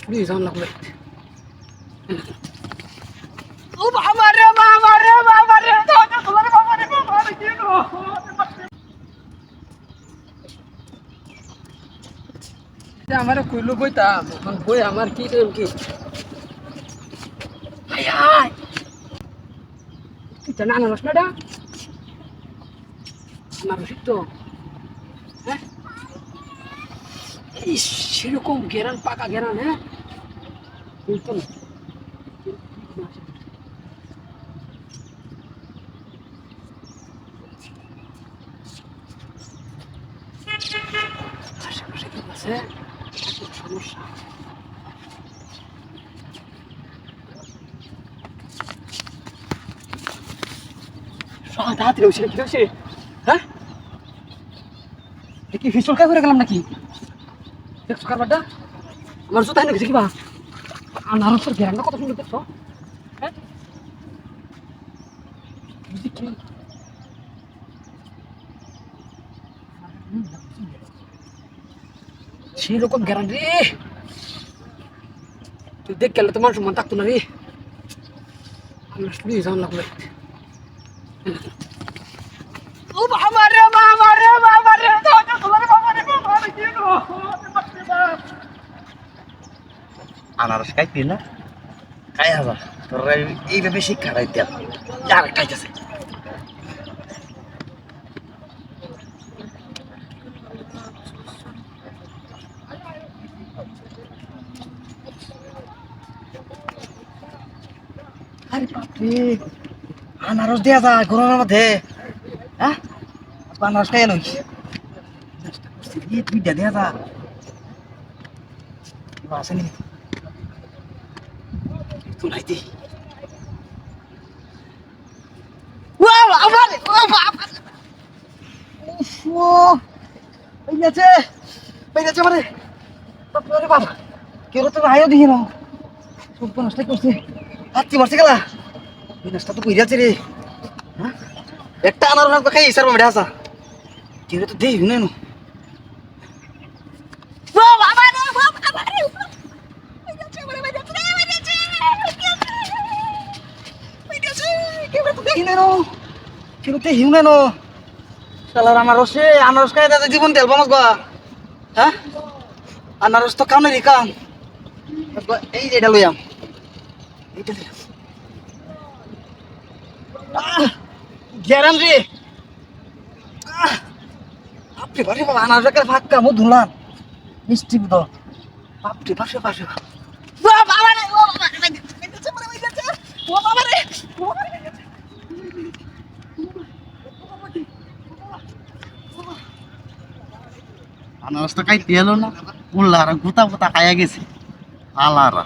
Please আমার লাগবে ও বাবা রে বাবা রে বাবা রে তোমার বাবা রে বাবা রে কি গো আমার কইলো বইতাম এখন বই আমার কি কি হাই হাই তুই জানা আনারস না আনারস তো হ্যাঁ সেরকম গেরান পাকা গেরান হ্যাঁ? বুঝতো না। রয়েছে কি রয়েছে হ্যাঁ করে গেলাম নাকি? দেখছ কারবারটা আমার জুতা এনে গেছে কিবা আনারসের ঘেরানটা কত সুন্দর দেখছ? হ্যাঁ? রে। তুই দেখ গেলে তো মানুষ মন থাকতো না রে। আমার লাগবে ও বাবা রে বাবা রে তোমার বাবা রে বাবা রে কি গো আনারস খাইতি না? খাই হাবা তোর এইভাবে শিক্ষা খাইতে আর খাইতেছে। আরে বাপরে। আনারস দেয়া যায় গরমের মধ্যে। হ্যাঁ? আনারস খাই নই দুইটা দেয়া যা আসেনি তুলাই দি হ্যাঁ? একটা আনার খাই স্যার মেডা আসা কেউ তো দেই নো ও বাবা রে ও বাবা রে মেরেছে বলে মেরেছে রে মেরেছে মেরেছে কেউ তো দেই নো কেউ তো হিউনে নো শালার আনারস রে আনারস খাই দাদা জীবন তেল বামাস গা হ্যাঁ আনারস তো কাম কাম এই যে এটা ধুলাম মিষ্টি বুধ পাশে পাশে বাবা রে বাবা রে বাবা রে বাবা রে মেরেছে আনারস তো খাইতে এলো না। উল্লারা গুতা গুতা খাইয়া গেছে। আলারা।